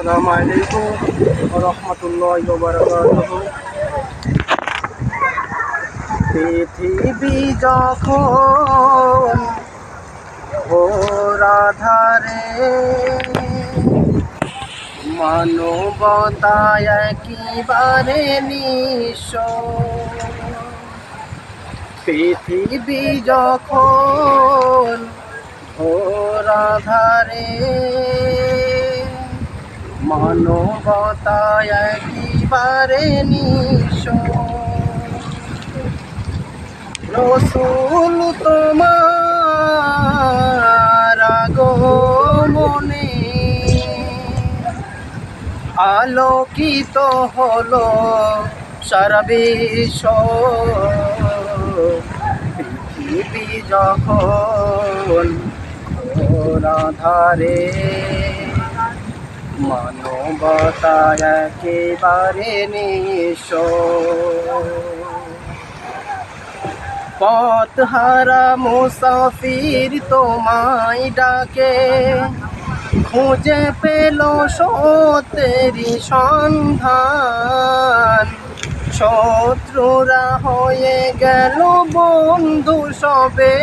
আসসালামু আলাইকুম রহমতুল্লাহ পৃথিবী যখন ঘোরাধারে মানবতায় একেবারে নিঃস্ব। পৃথিবী যখন ঘোরাধারে মানবতায় একেবারে নিঃস্ব রসুল তোমার আগমনে আলোকিত হলো সারা পৃথিবী যখন ধারে মানবতা একেবারে নিঃস্ব পথ হারা মুসাফির তোমায় ডাকে, খুঁজে পেল সতেরি সন্ধান। শত্রুরা হয়ে গেল বন্ধু সবে।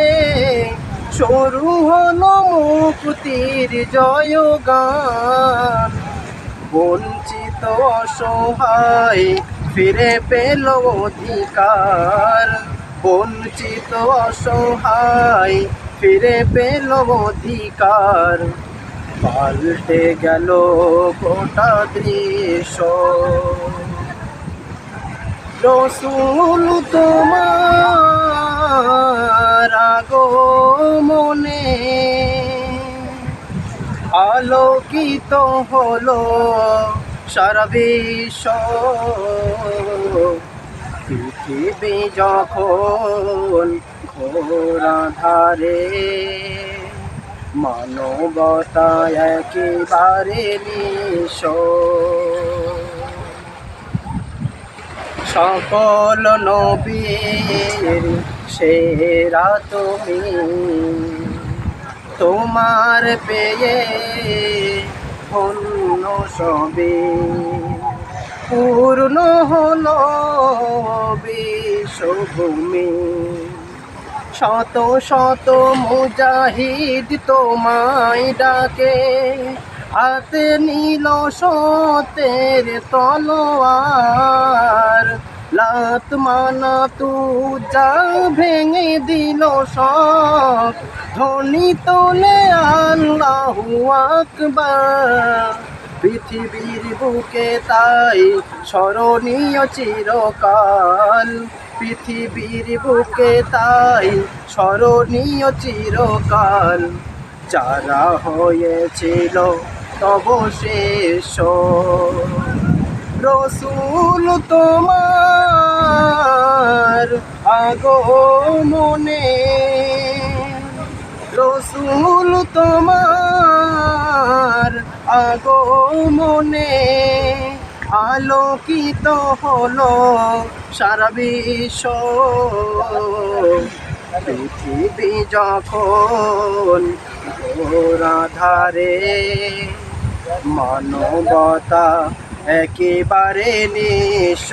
শুরু হলো মুক্তির জয়গান। বঞ্চিত অসহায় ফিরে পেল অধিকার। বঞ্চিত অসহায় ফিরে পেল অধিকার। পাল্টে গেল গোটা দৃশ্য রসুল তোমার আগমনে আলোকিত হলো সারা বিশ্ব। পৃথিবী যখন ঘোরা ধারে মানবতা একেবারে নিঃস্ব। সকল নবীর সেরা তুমি। তোমার পেয়ে অন্য সবে পূর্ণ হলো বিশ্বভূমি। শত শত মুজাহিদ তোমায় ডাকে, হাতে নীল সতের তলোয়ার। লাত মানা তু যা ভেঙে দিল সব। ধ্বনি তোলে আল্লাহু আকবার। পৃথিবীর বুকে তাই স্মরণীয় চিরকাল। পৃথিবীর বুকে তাই স্মরণীয় চিরকাল। যারা হয়েছিল তব শেষ। রসুল তোমার আগমনে। রসুল তোমার আগমনে আলোকিত হলো সারা বিশ্ব। পৃথিবী যখন ধারে মানবতা একেবারে নিঃস্ব।